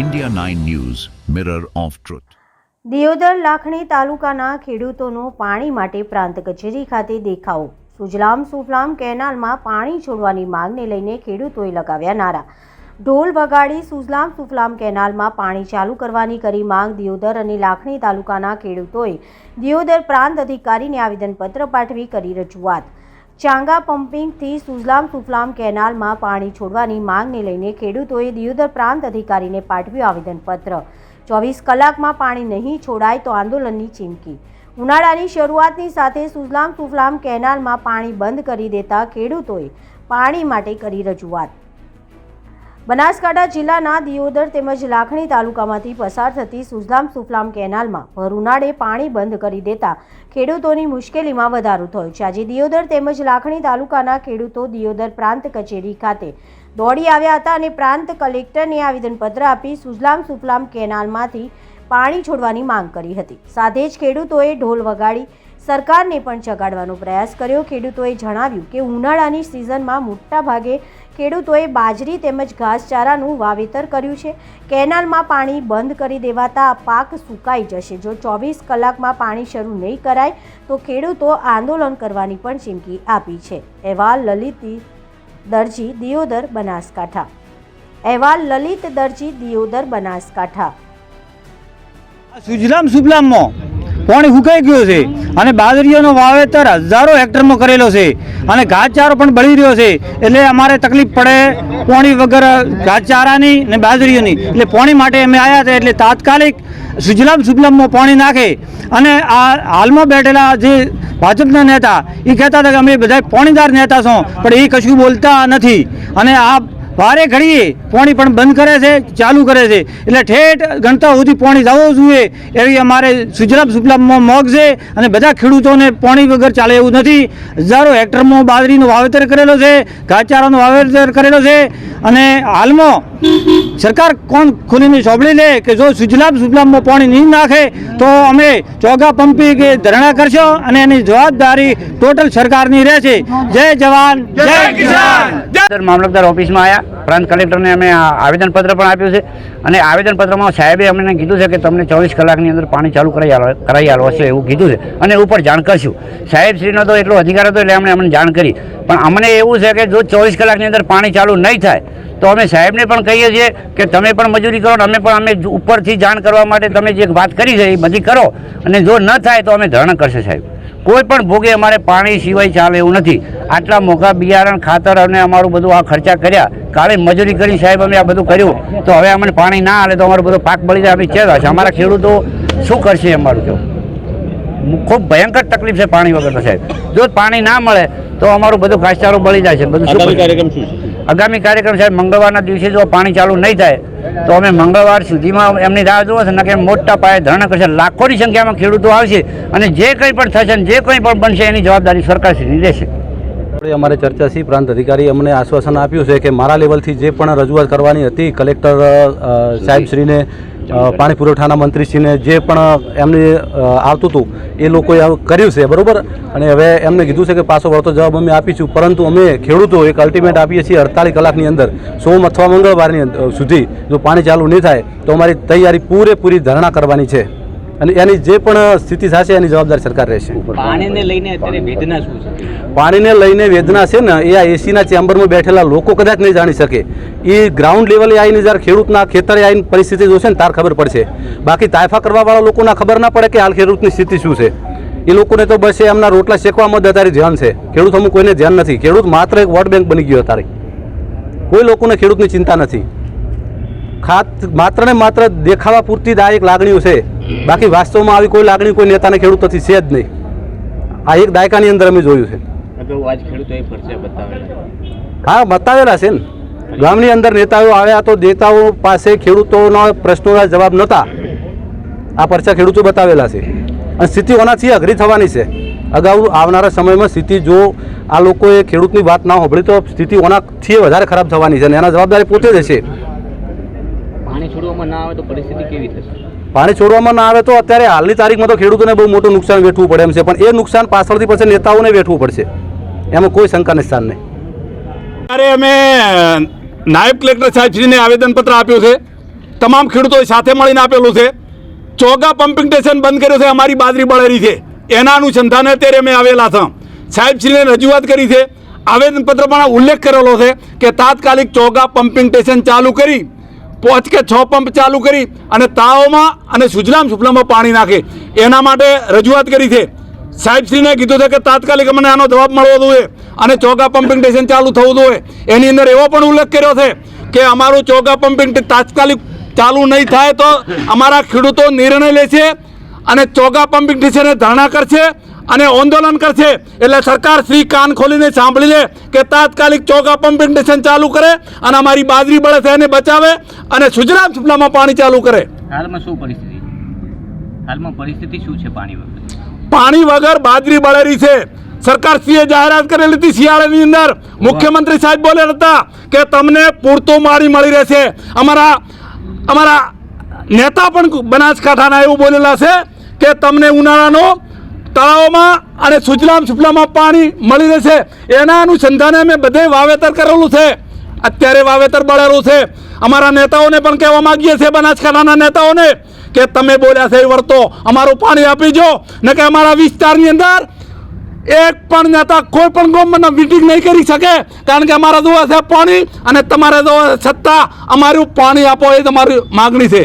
India 9 News, Mirror of Truth. Deodar Lakhani તાલુકાના ખેડૂતોનો પાણી માટે પ્રાંત કચેરી ખાતે દેખાવો. સુજલામ સુફલામ કેનાલમાં પાણી છોડવાની માંગને લઈને ખેડૂતોએ લગાવ્યા નારા. ઢોલ વગાડી સુજલામ સુફલામ કેનાલમાં પાણી ચાલુ કરવાની કરી માંગ દિયોદર અને લાખણી તાલુકાના ખેડૂતોએ. દિયોદર પ્રાંત અધિકારીને આવેદનપત્ર પાઠવી કરી રજૂઆત. ચાંગા પમ્પિંગથી સુજલામ સુફલામ કેનાલમાં પાણી છોડવાની માંગને લઈને ખેડૂતોએ દિયોદર પ્રાંત અધિકારીને પાઠવ્યું આવેદનપત્ર. ચોવીસ કલાકમાં પાણી નહીં છોડાય તો આંદોલનની ચીમકી. ઉનાળાની શરૂઆતની સાથે સુજલામ સુફલામ કેનાલમાં પાણી બંધ કરી દેતા ખેડૂતોએ પાણી માટે કરી રજૂઆત. બનાસકાંઠા જિલ્લાના દિયોદર તેમજ લાખણી તાલુકામાંથી પસાર થતી સુજલામ સુફલામ કેનાલમાં ભર ઉનાળે પાણી બંધ કરી દેતા ખેડૂતોની મુશ્કેલીમાં વધારો થયો છે. આજે દિયોદર તેમજ લાખણી તાલુકાના ખેડૂતો દિયોદર પ્રાંત કચેરી ખાતે દોડી આવ્યા હતા અને પ્રાંત કલેક્ટરને આવેદનપત્ર આપી સુજલામ સુફલામ કેનાલમાંથી પાણી છોડવાની માંગ કરી હતી. સાથે જ ખેડૂતોએ ઢોલ વગાડી સરકારને પણ જગાડવાનો પ્રયાસ કર્યો. ખેડૂતોએ જણાવ્યું કે ઉનાળાની સિઝનમાં મોટા ભાગે ખેડૂતોએ બાજરી તેમજ ઘાસચારાનું વાવેતર કર્યું છે. કેનાલમાં પાણી બંધ કરી દેવાતા પાક સુકાઈ જશે. જો ચોવીસ કલાકમાં પાણી શરૂ નહીં કરાય, તો ખેડૂતો આંદોલન કરવાની પણ ચીમકી આપી છે. અહેવાલ લલિત દરજી, દિયોદર, બનાસકાંઠા. અહેવાલ લલિત દરજી, દિયોદર, બનાસકાંઠા. સુજલામ સુફલામમાં પાણી સુકાઈ ગયું છે. અને બાજરીઓનો વાવેતર હજારો હેક્ટરમાં કરેલો છે. અને ઘાસચારો પણ બળી રહ્યો છે. એટલે અમારે તકલીફ પડે પાણી વગર ઘાસચારાની ને બાજરીઓની. એટલે પાણી માટે અમે આવ્યા હતા એટલે તાત્કાલિક સુજલામ સુજલામમાં પાણી નાખે. અને આ હાલમાં બેઠેલા જે ભાજપના નેતા એ કહેતા હતા કે અમે બધા પાણીદાર નેતા છો. પણ એ કશું બોલતા નથી. અને આ વારે ઘડીએ પાણી પણ બંધ કરે છે, ચાલુ કરે છે. એટલે ઠેઠ ગણતા સુધી પાણી જવું જોઈએ એવી અમારે સુજલામ સુફલામમાં મોગ છે અને બધા ખેડૂતોને પાણી વગર ચાલે એવું નથી. હજારો હેક્ટરમાં બાજરીનું વાવેતર કરેલો છે ઘાચારાનું વાવેતર કરેલો છે અને હાલમાં સરકાર કોણ ખુલીને સોંપડી લે કે જો સુજલામ સુજલામમાં પાણી નહીં નાખે તો અમે ચોગા પંપી કે ધરણા કરશો અને એની જવાબદારી ટોટલ સરકારની રહેશે. જય જવાન જય કિસાન! મામલતદાર મામલતદાર ઓફિસમાં આવ્યા પ્રાંત કલેક્ટરને અમે આવેદનપત્ર પણ આપ્યું છે. અને આવેદનપત્રમાં સાહેબે અમને કીધું છે કે તમને ચોવીસ કલાકની અંદર પાણી ચાલુ કરાવી કરાવી આલો હશે એવું કીધું છે. અને ઉપર જાણ કરશું સાહેબશ્રીનો તો એટલો અધિકાર હતો એટલે અમને અમને જાણ કરી. પણ અમને એવું છે કે જો ચોવીસ કલાકની અંદર પાણી ચાલુ નહીં થાય, તો અમે સાહેબને પણ કહીએ છીએ કે તમે પણ મજૂરી કરો અમે પણ અમે ઉપરથી જાણ કરવા માટે તમે જે વાત કરી છે એ બધી કરો. અને જો ન થાય તો અમે ધરણા કરશે સાહેબ. કોઈ પણ ભોગે અમારે પાણી સિવાય ચાલે એવું નથી. આટલા મોંઘા બિયારણ ખાતર અને અમારું બધું આ ખર્ચા કર્યા. કાલે મજૂરી કરી સાહેબ અમે આ બધું કર્યું. તો હવે અમને પાણી ના હાલે તો અમારો બધો પાક બળી જાય. અમે ચેર હશે અમારા ખેડૂતો શું કરશે અમારું તો? ખૂબ ભયંકર તકલીફ છે પાણી વગર તો સાહેબ. જો પાણી ના મળે તો અમારું બધું ઘાસચારો બળી જાય છે. બધું શું કાર્યક્રમ શું છે? આગામી કાર્યક્રમ સાહેબ મંગળવારના દિવસે જો પાણી ચાલુ નહીં થાય તો અમે મંગળવાર સુધીમાં એમની રાહ જોવો છે કે મોટા પાયે ધરણા કરશે. લાખોની સંખ્યામાં ખેડૂતો આવશે અને જે કંઈ પણ થશે અને જે કંઈ પણ બનશે એની જવાબદારી સરકારશ્રીની રહેશે. અમારે ચર્ચા સી પ્રાંત અધિકારી અમને આશ્વાસન આપ્યું છે કે મારા લેવલથી જે પણ રજૂઆત કરવાની હતી કલેક્ટર સાહેબશ્રીને પાણી પુરવઠાના મંત્રીશ્રીને જે પણ એમને આવતું હતું એ લોકોએ કર્યું છે બરાબર? અને હવે એમને કીધું છે કે પાછો વળતો જવાબ અમે આપીશું પરંતુ અમે ખેડૂતો એક અલ્ટિમેટ આપીએ છીએ અડતાલીસ કલાકની અંદર સોમ અથવા મંગળવારની સુધી જો પાણી ચાલુ નહીં થાય તો અમારી તૈયારી પૂરેપૂરી ધરણા કરવાની છે. અને એની જે પણ સ્થિતિ થશે એની જવાબદારી સરકાર રહેશે. પાણીને લઈને અત્યારે વેદના શું છે? પાણીને લઈને વેદના છે ને એ આ એસીના ચેમ્બરમાં બેઠેલા લોકો કદાચ નહીં જાણી શકે. એ ગ્રાઉન્ડ લેવલે આવીને જ્યારે ખેડૂતના ખેતરે આવીને પરિસ્થિતિ જોશે ને તાર ખબર પડશે. બાકી તાયફા કરવાવાળા લોકોના ખબર ના પડે કે હાલ ખેડૂતની સ્થિતિ શું છે. એ લોકોને તો બસ એમના રોટલા શેકવામાં જ અત્યારે ધ્યાન છે. ખેડૂત અમુક કોઈને ધ્યાન નથી. ખેડૂત માત્ર એક વોટ બેંક બની ગયો અત્યારે. કોઈ લોકોને ખેડૂતની ચિંતા નથી. ખાત માત્ર ને માત્ર દેખાવા પૂરતી જ આ એક લાગણીઓ છે. બાકી વાસ્તવમાં આવી કોઈ લાગણી કોઈ નેતાને ખેડૂતોથી છે જ નહીં. આ એક દાયકાની અંદર અમે જોયું છે. હા બતાવેલા છે ને. ગામની અંદર નેતાઓ આવ્યા તો નેતાઓ પાસે ખેડૂતોના પ્રશ્નોના જવાબ નહોતા. આ પરચા ખેડૂતો બતાવેલા છે. અને સ્થિતિ ઓનાથી અઘરી થવાની છે. અગાઉ આવનારા સમયમાં સ્થિતિ જો આ લોકોએ ખેડૂતની વાત ના હોભળી તો સ્થિતિ ઓનાથી વધારે ખરાબ થવાની છે અને એના જવાબદારી પોતે જ હશે. પાણી છોડવામાં ના આવે તો પરિસ્થિતિ કેવી થશે? પાણી છોડવામાં ના આવે તો અત્યારે હાલની તારીખમાં તો ખેડૂતોને બહુ મોટું નુકસાન વેઠવું પડે એમ છે. પણ એ નુકસાન પાછળથી પછી નેતાઓને વેઠવું પડશે. એમાં કોઈ શંકાને સ્થાન નહીં ત્યારે અમે નાયબ કલેક્ટર સાહેબશ્રીને આવેદનપત્ર આપ્યું છે. તમામ ખેડૂતોએ સાથે મળીને આપેલું છે. ચોગા પમ્પિંગ સ્ટેશન બંધ કર્યું છે અમારી બાજરી બળેરી છે. એના અનુસંધાને અત્યારે અમે આવેલા સાહેબ સાહેબશ્રીને રજૂઆત કરી છે. આવેદનપત્ર પણ ઉલ્લેખ કરેલો છે કે તાત્કાલિક ચોગા પમ્પિંગ સ્ટેશન ચાલુ કરી પાંચ કે છ પંપ ચાલુ કરી અને તાવમાં અને સુજલામ સુફલામાં પાણી નાખે. એના માટે રજૂઆત કરી છે. સાહેબશ્રીને કીધું છે કે તાત્કાલિક અમને આનો જવાબ મળવો જોઈએ અને ચોગા પમ્પિંગ સ્ટેશન ચાલુ થવું જોઈએ. એની અંદર એવો પણ ઉલ્લેખ કર્યો છે કે અમારું ચોગા પમ્પિંગ તાત્કાલિક ચાલુ નહીં થાય તો અમારા ખેડૂતો નિર્ણય લેશે અને ચોગા પમ્પિંગ સ્ટેશને ધરણા કરશે અને આંદોલન કરશે. એટલે સરકાર શ્રી કાન ખોલીને સાંભળી લે કે તાત્કાલિક ચોગા પમ્પિંગ સ્ટેશન ચાલુ કરે અને અમારી બાજરી બળે છે એને બચાવે અને સુજરામ સુપલામાં પાણી ચાલુ કરે. હાલમાં શું પરિસ્થિતિ? હાલમાં પરિસ્થિતિ શું છે પાણી વગર? પાણી વગર બાજરી બળેરી છે. સરકાર શ્રીએ જાહેરાત કરેલી હતી શિયાળાની અંદર. મુખ્યમંત્રી સાહેબ બોલ્યા હતા કે તમને પૂરતું મારી મળી રહેશે. અમારા અમારા નેતા પણ બનાસકાંઠાના એવું બોલેલા છે કે તમને ઉનાળાનો તળાવોમાં અને સુજલામ સુફલામાં પાણી મળી રહેશે. એના અનુસંધાને અમે બધે વાવેતર કરેલું છે. અત્યારે વાવેતર બળેલું છે. અમારા નેતાઓને પણ કહેવા માગીએ છીએ, બનાસકાંઠાના નેતાઓને, કે તમે બોલ્યા છે એ વર્તો, અમારું પાણી આપી જો ને કે અમારા વિસ્તારની અંદર એક પણ નેતા કોઈ પણ ગવર્મેન્ટનો મિટિંગ નહીં કરી શકે, કારણ કે અમારા જોવા છે પાણી અને તમારે જોવા સત્તા અમારું પાણી આપો એ તમારી માગણી છે.